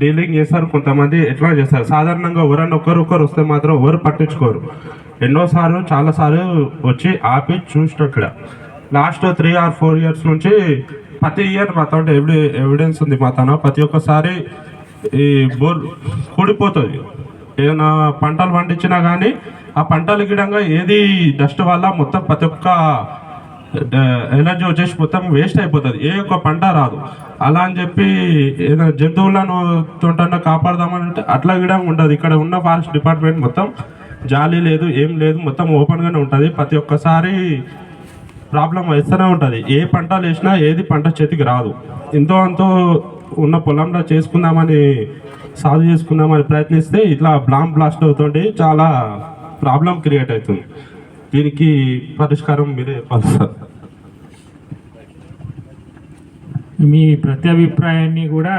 Dealing చేస్తారు కొంతమంది ఎట్లా చేస్తారు? సాధారణంగా ఎవరన్నా ఒకరు ఒకరు వస్తే మాత్రం ఎవరు పట్టించుకోరు. ఎన్నోసార్లు చాలాసార్లు వచ్చి ఆపి చూసినట్లు last three or four years నుంచి ప్రతి ఇయర్ మా తోట ఎవిడి ఎవిడెన్స్ ఉంది మా తన. ప్రతి ఒక్కసారి ఈ బోర్ కూడిపోతుంది. ఏదైనా పంటలు పండించినా కానీ ఆ పంటలు గిడంగా ఏది డస్ట్ వల్ల మొత్తం ప్రతి ఒక్క ఎనర్జీ వచ్చేసి మొత్తం వేస్ట్ అయిపోతుంది. ఏ ఒక్క పంట రాదు. అలా అని చెప్పి ఏదైనా జంతువులను తోటన్నా కాపాడదామని అంటే అట్లా కూడా ఉండదు. ఇక్కడ ఉన్న ఫారెస్ట్ డిపార్ట్మెంట్ మొత్తం జాలి లేదు ఏం లేదు మొత్తం ఓపెన్గానే ఉంటుంది. ప్రతి ఒక్కసారి ప్రాబ్లం వేస్తూనే ఉంటుంది. ఏ పంట వేసినా ఏది పంట చేతికి రాదు. ఎంతో అంతో ఉన్న పొలంలో చేసుకుందామని సాగు చేసుకుందామని ప్రయత్నిస్తే ఇట్లా బ్లామ్ బ్లాస్ట్ అవుతుంటే చాలా ప్రాబ్లం క్రియేట్ అవుతుంది. దీనికి పరిష్కారం మీరే చెప్పాలి సార్ మీ ప్రతి అభిప్రాయాన్ని కూడా